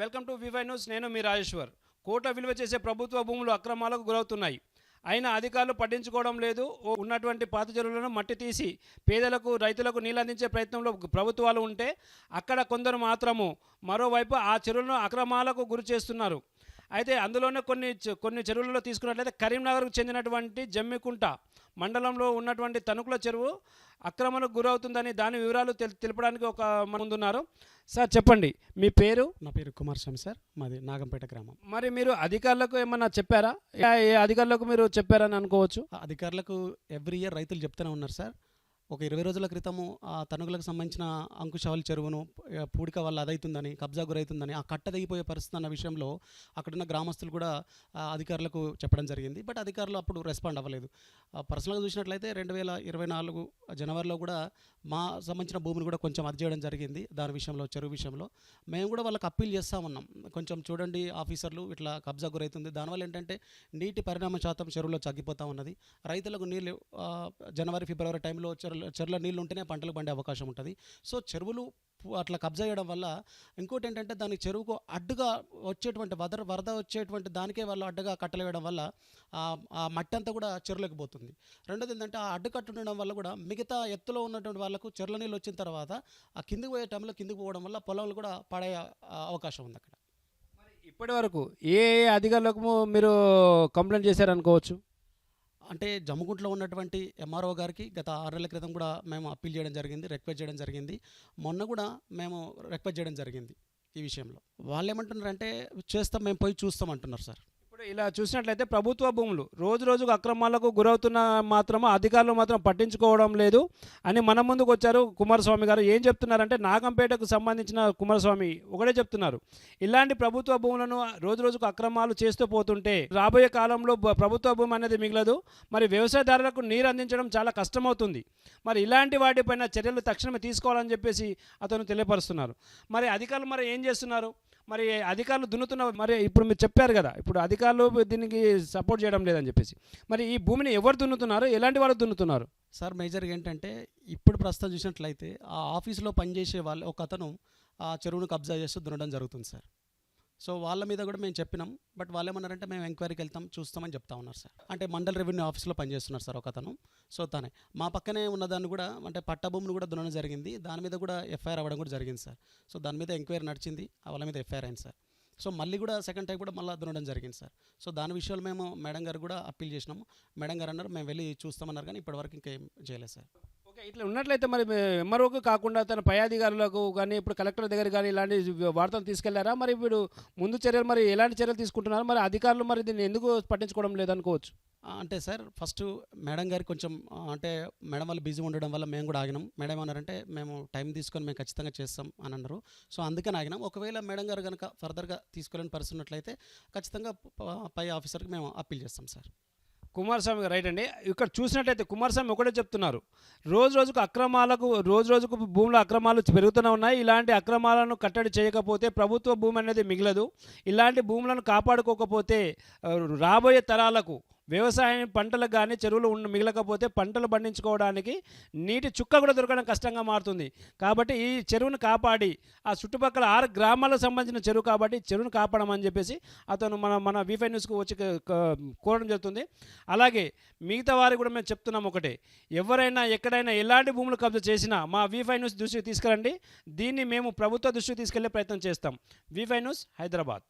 Welcome to VY news. నేను మీ రాజేశ్వర్. కోట్ల విలువ చేసే ప్రభుత్వ భూములు అక్రమాలకు గురవుతున్నాయి. అయినా అధికారులు పట్టించుకోవడం లేదు. ఓ ఉన్నటువంటి పాత చెరువులను మట్టి తీసి పేదలకు రైతులకు నీళ్ళు అందించే ప్రయత్నంలో ప్రభుత్వాలు ఉంటే అక్కడ కొందరు మాత్రము మరోవైపు ఆ చెరువులను అక్రమాలకు గురి చేస్తున్నారు. అయితే అందులోనే కొన్ని కొన్ని చెరువులలో తీసుకున్నట్లయితే కరీంనగర్కు చెందినటువంటి జమ్మికుంట మండలంలో ఉన్నటువంటి తణుకుల చెరువు అక్రమణకు గురవుతుందని దాని వివరాలు తెల్ తెలపడానికి ఒక ముందున్నారు. సార్ చెప్పండి. మీ పేరు? నా పేరు కుమార్ స్వామి సార్. మాది నాగంపేట గ్రామం. మరి మీరు అధికారులకు ఏమన్నా చెప్పారా? ఏ- అధికారులకు మీరు చెప్పారని అనుకోవచ్చు? అధికారులకు ఎవ్రీ ఇయర్ రైతులు చెప్తూనే ఉన్నారు సార్. ఒక ఇరవై రోజుల క్రితము ఆ తనుగులకు సంబంధించిన అంకుశవాల చెరువును పూడిక వల్ల అదైతుందని కబ్జా గురవుతుందని ఆ కట్ట తెగిపోయే పరిస్థితి అన్న విషయంలో అక్కడున్న గ్రామస్తులు కూడా అధికారులకు చెప్పడం జరిగింది. బట్ అధికారులు అప్పుడు రెస్పాండ్ అవ్వలేదు. ఆ, పర్సనల్గా చూసినట్లయితే రెండు వేల ఇరవై నాలుగు జనవరిలో కూడా మా సంబంధించిన భూమిని కూడా కొంచెం అది చేయడం జరిగింది దాని విషయంలో చెరువు విషయంలో. మేము కూడా వాళ్ళకి అప్పీల్ చేస్తా ఉన్నాం. కొంచెం చూడండి ఆఫీసర్లు ఇట్లా కబ్జా గురవుతుంది దానివల్ల ఏంటంటే నీటి పరిణామ శాతం చెరువులో తగ్గిపోతూ ఉన్నది. రైతులకు నీళ్ళు జనవరి ఫిబ్రవరి టైంలో చెరువులో నీళ్ళు ఉంటేనే పంటలు పండే అవకాశం ఉంటుంది. సో చెరువులు అట్లా కబ్జా చేయడం వల్ల ఇంకోటి ఏంటంటే దానికి చెరువుకు అడ్డుగా వచ్చేటువంటి వదర వరద వచ్చేటువంటి దానికే వాళ్ళు అడ్డుగా కట్టలు వేయడం వల్ల ఆ మట్టి అంతా కూడా చెరువులకు పోతుంది. రెండోది ఏంటంటే ఆ అడ్డుకట్టు ఉండడం వల్ల కూడా మిగతా ఎత్తులో ఉన్నటువంటి వాళ్ళకు చెరుల నీళ్ళు వచ్చిన తర్వాత ఆ కిందికి పోయే టైంలో కిందికి పోవడం వల్ల పొలాలు కూడా పడే అవకాశం ఉంది అక్కడ. ఇప్పటి వరకు ఏ ఏ అధికారులకు మీరు కంప్లైంట్ చేశారనుకోవచ్చు? అంటే జమ్ముగుంట్లో ఉన్నటువంటి ఎంఆర్ఓ గారికి గత ఆరు నెలల క్రితం కూడా మేము అప్పీల్ చేయడం జరిగింది రిక్వెస్ట్ చేయడం జరిగింది. మొన్న కూడా మేము రిక్వెస్ట్ చేయడం జరిగింది ఈ విషయంలో. వాళ్ళు ఏమంటున్నారంటే చేస్తాం మేము పోయి చూస్తాం అంటున్నారు సార్. ఇప్పుడు ఇలా చూసినట్లయితే ప్రభుత్వ భూములు రోజు రోజుకు అక్రమాలకు గురవుతున్న మాత్రం అధికారులు మాత్రం పట్టించుకోవడం లేదు. అని మన ముందుకు వచ్చారు కుమారస్వామి గారు. ఏం చెప్తున్నారంటే నాగంపేటకు సంబంధించిన కుమారస్వామి ఒకటే చెప్తున్నారు. ఇలాంటి ప్రభుత్వ భూములను రోజు రోజుకు అక్రమాలు చేస్తూ పోతుంటే రాబోయే కాలంలో ప్రభుత్వ భూమి అనేది మిగలదు. మరి వ్యవసాయదారులకు నీరు అందించడం చాలా కష్టమవుతుంది. మరి ఇలాంటి వాటిపైన చర్యలు తక్షణమే తీసుకోవాలని చెప్పేసి అతను తెలియపరుస్తున్నారు. మరి అధికారులు మరి ఏం చేస్తున్నారు? మరి అధికారులు దున్నుతున్న మరి ఇప్పుడు మీరు చెప్పారు కదా ఇప్పుడు అధికారులు దీనికి సపోర్ట్ చేయడం లేదని చెప్పేసి. మరి ఈ భూమిని ఎవరు దున్నుతున్నారు? ఎలాంటి వాళ్ళు దున్నుతున్నారు? సార్ మేజర్గా ఏంటంటే ఇప్పుడు ప్రస్తుతం చూసినట్లయితే ఆ ఆఫీస్లో పనిచేసే వాళ్ళు ఒక అతను ఆ చెరువును కబ్జా చేస్తూ దున్నడం జరుగుతుంది సార్. సో వాళ్ళ మీద కూడా మేము చెప్పినాం. బట్ వాళ్ళు ఏమన్నారంటే మేము ఎంక్వైరీకి వెళ్తాం చూస్తామని చెప్తా ఉన్నారు సార్. అంటే మండల్ రెవెన్యూ ఆఫీస్లో పనిచేస్తున్నారు సార్ ఒక అతను సో తనే. మా పక్కనే ఉన్నదాన్ని కూడా అంటే పట్టభూమిని కూడా దున్నడం జరిగింది. దాని మీద కూడా ఎఫ్ఐఆర్ అవ్వడం కూడా జరిగింది సార్. సో దాని మీద ఎంక్వైరీ నడిచింది. ఆ వాళ్ళ మీద ఎఫ్ఐఆర్ అయింది సార్. సో మళ్ళీ కూడా సెకండ్ టైం కూడా మళ్ళీ దున్నడం జరిగింది సార్. సో దాని విషయాలు మేము మేడం గారు కూడా అప్పీల్ చేసినాము. మేడం గారు అన్నారు మేము వెళ్ళి చూస్తామన్నారు కానీ ఇప్పటివరకు ఇంకా ఏం చేయలేదు సార్. ఇట్లా ఉన్నట్లయితే మరి ఎంఆర్ఓకు కాకుండా తన పై అధికారులకు కానీ ఇప్పుడు కలెక్టర్ దగ్గర కానీ ఇలాంటి వార్తలు తీసుకెళ్ళారా? మరి ఇప్పుడు ముందు చర్యలు మరి ఎలాంటి చర్యలు తీసుకుంటున్నారు? మరి అధికారులు మరి దీన్ని ఎందుకు పట్టించుకోవడం లేదనుకోవచ్చు? అంటే సార్ ఫస్ట్ మేడం గారు కొంచెం అంటే మేడం వాళ్ళు బిజీ ఉండడం వల్ల మేము కూడా ఆగినాం. మేడం ఏమన్నారంటే మేము టైం తీసుకొని మేము ఖచ్చితంగా చేస్తాం అని అన్నారు. సో అందుకని ఆగినాం. ఒకవేళ మేడం గారు కనుక ఫర్దర్గా తీసుకోలేని పరిస్థితి ఉన్నట్లయితే ఖచ్చితంగా పై ఆఫీసర్కి మేము అప్పీల్ చేస్తాం సార్. కుమారస్వామి గారు రైట్ అండి. ఇక్కడ చూసినట్టయితే కుమారస్వామి ఒకటే చెప్తున్నారు. రోజు రోజుకు అక్రమాలకు రోజు రోజుకు భూముల అక్రమాలు పెరుగుతూనే ఉన్నాయి. ఇలాంటి అక్రమాలను కట్టడి చేయకపోతే ప్రభుత్వ భూమి అనేది మిగలదు. ఇలాంటి భూములను కాపాడుకోకపోతే రాబోయే తరాలకు వ్యవసాయం పంటలకు కానీ చెరువులు ఉండ మిగలకపోతే పంటలు పండించుకోవడానికి నీటి చుక్క కూడా దొరకడం కష్టంగా మారుతుంది. కాబట్టి ఈ చెరువును కాపాడి ఆ చుట్టుపక్కల ఆరు గ్రామాలకు సంబంధించిన చెరువు కాబట్టి చెరువును కాపాడమని చెప్పేసి అతను మన మన వీఫై న్యూస్కు వచ్చి కోరడం జరుగుతుంది. అలాగే మిగతా వారికి కూడా మేము చెప్తున్నాం ఒకటే ఎవరైనా ఎక్కడైనా ఎలాంటి భూములు కబ్జా చేసినా మా వీఫై న్యూస్ దృష్టికి తీసుకురండి. దీన్ని మేము ప్రభుత్వ దృష్టికి తీసుకెళ్ళే ప్రయత్నం చేస్తాం. వీఫై న్యూస్ హైదరాబాద్.